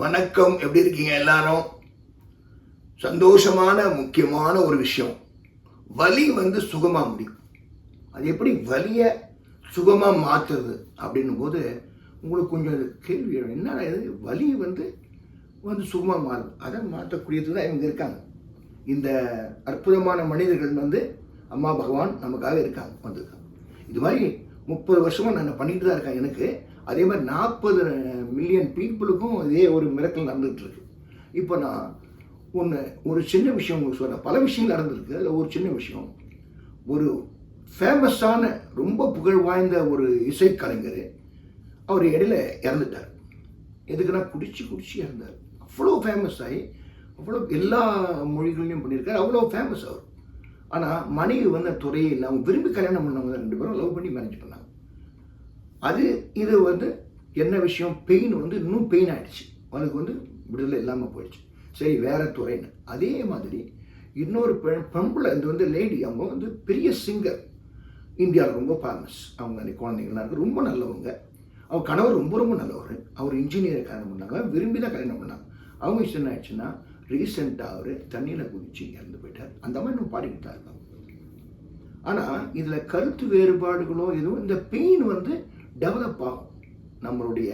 வணக்கம். எப்படி இருக்கீங்க எல்லாரும்? சந்தோஷமான முக்கியமான ஒரு விஷயம். வலி வந்து சுகமா முடியும் அது எப்படி வலியை சுகமா மாத்துறது அப்படின்னும் போது உங்களுக்கு கொஞ்சம் கேள்வி என்ன இது? வலி வந்து வந்து சுகமா மாறுது. அதை மாற்றக்கூடியது தான் இவங்க இருக்காங்க. இந்த அற்புதமான மனிதர்கள் வந்து அம்மா பகவான் நமக்காக இருக்காங்க. வந்திருக்காங்க. இது மாதிரி முப்பது வருஷமா நான் பண்ணிட்டு தான் இருக்கேன் எனக்கு. அதே மாதிரி நாற்பது மில்லியன் பீப்புளுக்கும் இதே ஒரு மிரக்கல் நடந்துகிட்டு இருக்கு இப்போ நான் ஒன்று ஒரு சின்ன விஷயம் உங்களுக்கு சொல்கிறேன் பல விஷயங்கள் நடந்திருக்கு. அதில் ஒரு சின்ன விஷயம். ஒரு ஃபேமஸான ரொம்ப புகழ் வாய்ந்த ஒரு இசைக்கலைஞர் அவர் இடையில இறந்துட்டார். எதுக்குன்னா குடிச்சு குடிச்சு இறந்தார். அவ்வளோ ஃபேமஸ் ஆகி அவ்வளோ எல்லா மொழிகள்லையும் பண்ணியிருக்காரு. அவ்வளோ ஃபேமஸ் அவர். ஆனால் மனைவி வந்து துறையே இல்லை அவங்க விரும்பி கல்யாணம் பண்ணவங்க ரெண்டு பேரும் லவ் பண்ணி மேனேஜ் பண்ணாங்க. அது இது வந்து என்ன விஷயம்? பெயின் வந்து இன்னும் பெயின் ஆகிடுச்சு அவனுக்கு வந்து விடுதலை இல்லாமல் போயிடுச்சு. சரி வேற துறைன்னு. அதே மாதிரி இன்னொரு பெண் பெண்பிள்ளை இது வந்து லேடி அவங்க வந்து பெரிய சிங்கர் இந்தியாவில் ரொம்ப ஃபேமஸ் அவங்க அந்த குழந்தைங்களாம் இருக்கு. ரொம்ப நல்லவங்க. அவங்க கணவர் ரொம்ப ரொம்ப நல்லவர். அவர் இன்ஜினியர் கல்யாணம் பண்ணாங்க. விரும்பி தான் கல்யாணம் பண்ணாங்க அவங்க விஷயம் என்ன ஆயிடுச்சுன்னா ரீசெண்டாக அவர் தண்ணியில் குதிச்சு இறந்து போயிட்டார். அந்த மாதிரி நம்ம பாடிக்கிட்டு தான் இருக்காங்க. ஆனால் இதில் கருத்து வேறுபாடுகளோ எதுவும் இந்த பெயின் வந்து டெவலப் ஆகும். நம்மளுடைய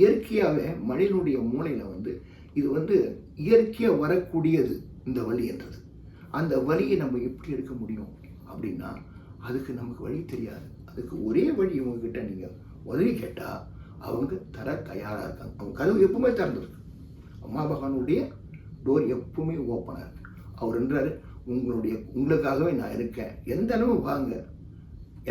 இயற்கையாகவே மனிதனுடைய மூளையில் வந்து இது வந்து இயற்கையாக வரக்கூடியது இந்த வழி என்றது. அந்த வழியை நம்ம எப்படி எடுக்க முடியும் அப்படின்னா அதுக்கு நமக்கு வழி தெரியாது. அதுக்கு ஒரே வழி இவங்ககிட்ட நீங்கள் உதவி கேட்டால் அவங்க தர தயாராக இருக்காங்க. அவங்க கதவு எப்பவுமே திறந்துருக்கு. அம்மா பகவானுடைய டோர் எப்பவுமே ஓப்பனாக இருக்கு. அவர் என்றார் உங்களுடைய உங்களுக்காகவே நான் இருக்கேன். எந்த அளவு வாங்க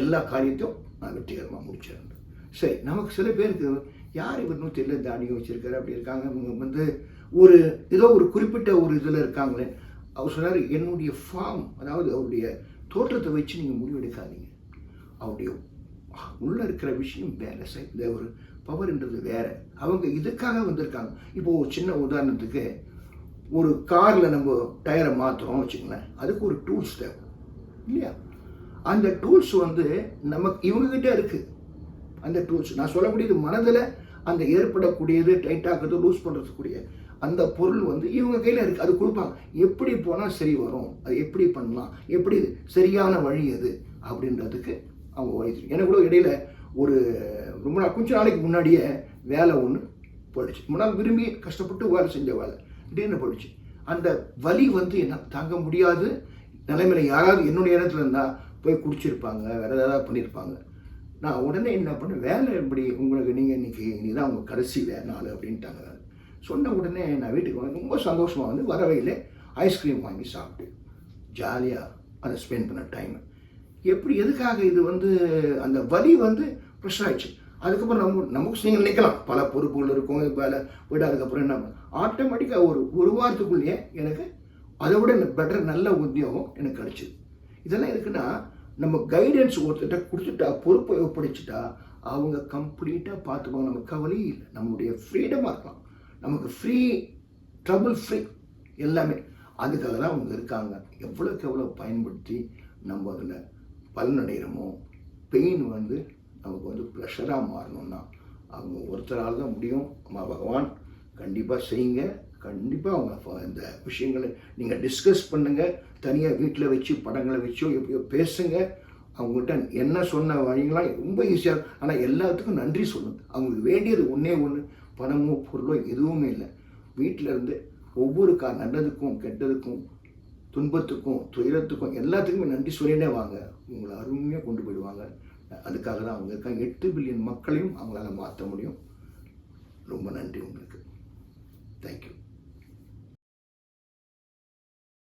எல்லா காரியத்தையும் நான் வெற்றிகரமாக முடிச்சிருந்தேன் சரி நமக்கு சில பேருக்கு யார் இவர் நூற்றி இல்லை தாடியும் வச்சுருக்காரு அப்படி இருக்காங்க? இவங்க வந்து ஒரு ஏதோ ஒரு குறிப்பிட்ட ஒரு இதில் இருக்காங்களே. அவர் சொன்னார் என்னுடைய ஃபார்ம் அதாவது அவருடைய தோற்றத்தை வச்சு நீங்கள் முடிவெடுக்காதீங்க. அவருடைய உள்ளே இருக்கிற விஷயம் வேறு சை- இந்த ஒரு பவர்ன்றது வேறு. அவங்க இதுக்காக வந்திருக்காங்க. இப்போது ஒரு சின்ன உதாரணத்துக்கு ஒரு காரில் நம்ம டயரை மாற்றுறோம் வச்சுங்களேன் அதுக்கு ஒரு டூல்ஸ் தேவை இல்லையா? அந்த டூல்ஸ் வந்து நமக்கு இவங்ககிட்ட இருக்குது அந்த டூல்ஸ் நான் சொல்லக்கூடியது மனதில் அந்த ஏற்படக்கூடியது டைட் ஆகிறது லூஸ் பண்ணுறதுக்கூடிய அந்த பொருள் வந்து இவங்க கையில் இருக்குது அது கொடுப்பாங்க. எப்படி போனால் சரி வரும்? அது எப்படி பண்ணலாம்? எப்படி சரியான வழி எது? அப்படின்றதுக்கு அவங்க வழி எனக்கு கூட இடையில ஒரு ரொம்ப நாள் கொஞ்ச நாளைக்கு முன்னாடியே வேலை ஒன்று போயிடுச்சு. முன்னால் விரும்பி கஷ்டப்பட்டு வேலை செஞ்ச வேலை. திடீர்னு போயிடுச்சு. அந்த வலி வந்து என்ன? தாங்க முடியாது. நிலைமையில யாராவது என்னுடைய இடத்துல இருந்தால் போய் குடிச்சிருப்பாங்க வேறு ஏதாவது பண்ணியிருப்பாங்க நான் உடனே என்ன பண்ணேன் வேலை எப்படி உங்களுக்கு நீங்கள் இன்றைக்கி இதுதான் உங்கள் கடைசி வேலை நாள் அப்படின்ட்டாங்க. சொன்ன உடனே நான் வீட்டுக்கு வந்து ரொம்ப சந்தோஷமாக வந்து வரவையில் ஐஸ்கிரீம் வாங்கி சாப்பிட்டு ஜாலியாக அதை ஸ்பெண்ட் பண்ண டைம் எப்படி எதுக்காக இது வந்து அந்த வலி வந்து ப்ரெஷர் ஆயிடுச்சு. அதுக்கப்புறம் நம்ம நமக்கு நீங்கள் நிற்கலாம் பல பொறுப்புகள் இருக்கும் வேலை போய்ட்டு அதுக்கப்புறம் என்ன ஆட்டோமேட்டிக்காக ஒரு ஒரு வாரத்துக்குள்ளேயே எனக்கு அதை விட பெட்டர் நல்ல உத்தியோகம் எனக்கு கிடச்சிது. இதெல்லாம் எதுக்குன்னா நம்ம கைடன்ஸ் ஒருத்தர்கிட்ட கொடுத்துட்டா பொறுப்பை ஒப்படைச்சிட்டா அவங்க கம்ப்ளீட்டாக பார்த்துப்பாங்க நம்ம கவலையே இல்லை. நம்முடைய ஃப்ரீடமாக இருக்கலாம். நமக்கு ஃப்ரீ ட்ரபுள் ஃப்ரீ எல்லாமே. அதுக்காக தான் அவங்க இருக்காங்க. எவ்வளோக்கு எவ்வளோ பயன்படுத்தி நம்ம அதில் பலனடைகிறோமோ பெயின் வந்து நமக்கு வந்து ப்ளஷராக மாறணும்னா அவங்க ஒருத்தரால் தான் முடியும். அம்மா பகவான் கண்டிப்பாக செய்யுங்க. கண்டிப்பாக அவங்க இந்த விஷயங்களை நீங்கள் டிஸ்கஸ் பண்ணுங்கள் தனியாக வீட்டில் வச்சு படங்களை வச்சோ எப்படியோ பேசுங்க. அவங்ககிட்ட என்ன சொன்ன வழிங்களாம் ரொம்ப ஈஸியாக ஆனால் எல்லாத்துக்கும் நன்றி சொல்லுங்க அவங்களுக்கு வேண்டியது ஒன்றே ஒன்று பணமோ பொருளோ எதுவுமே இல்லை. வீட்டில் இருந்து ஒவ்வொரு கா நல்லதுக்கும் கெட்டதுக்கும் துன்பத்துக்கும் துயரத்துக்கும் எல்லாத்துக்குமே நன்றி சொல்லினே வாங்க. உங்களை அருமையாக கொண்டு போயிடுவாங்க. அதுக்காக தான் அவங்க இருக்காங்க. எட்டு பில்லியன் மக்களையும் அவங்களால மாற்ற முடியும். ரொம்ப நன்றி உங்களுக்கு. தேங்க்யூ